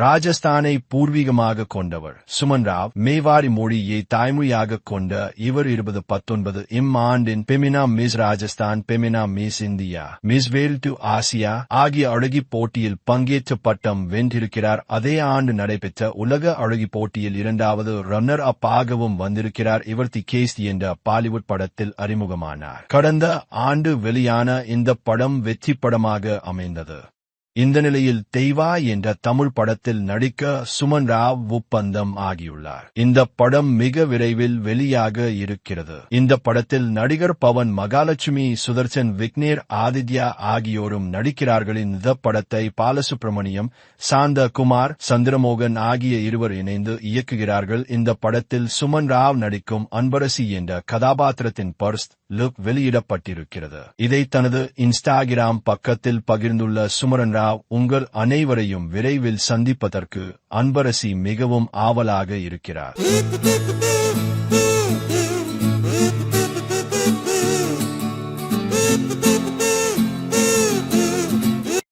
ராஜஸ்தானை பூர்வீகமாக கொண்டவர். சுமன் ராவ் மேவாரி மொழியை தாய்மொழியாக கொண்ட இவர் இருபது பத்தொன்பது இம்மாண்டின் Femina Miss Rajasthan Femina Miss India Miss world Asia ஆகிய அழகி போட்டியில் பங்கேற்ற பட்டம் வென்றிருக்கிறார். அதே ஆண்டு நடைபெற்ற உலக அழகி போட்டியில் இரண்டாவது ரன்னர் அப் ஆகவும் வந்திருக்கிறார். இவர் தி கேஸ் என்ற பாலிவுட் படத்தில் அறிமுகமானார். கடந்த ஆண்டு வெளியான இந்த படம் வெற்றி படமாக அமைந்தது. இந்த நிலையில் தெய்வா என்ற தமிழ் படத்தில் நடிக்க சுமன் ராவ் ஒப்பந்தம் ஆகியுள்ளார். இந்த படம் மிக விரைவில் வெளியாக இருக்கிறது. இந்த படத்தில் நடிகர் பவன் மகாலட்சுமி சுதர்சன் விக்னேர் ஆதித்யா ஆகியோரும் நடிக்கிறார்கள். இந்த படத்தை பாலசுப்ரமணியம் சாந்த குமார் சந்திரமோகன் ஆகிய இருவர் இணைந்து இயக்குகிறார்கள். இந்த படத்தில் சுமன் ராவ் நடிக்கும் அன்பரசி என்ற கதாபாத்திரத்தின் பர்ஸ்ட் லுக் வெளியிடப்பட்டிருக்கிறது. இதை தனது இன்ஸ்டாகிராம் பக்கத்தில் பகிர்ந்துள்ள சுமரன் ராவ் உங்கள் அனைவரையும் விரைவில் சந்திப்பதற்கு அன்பரசி மிகவும் ஆவலாக இருக்கிறார்.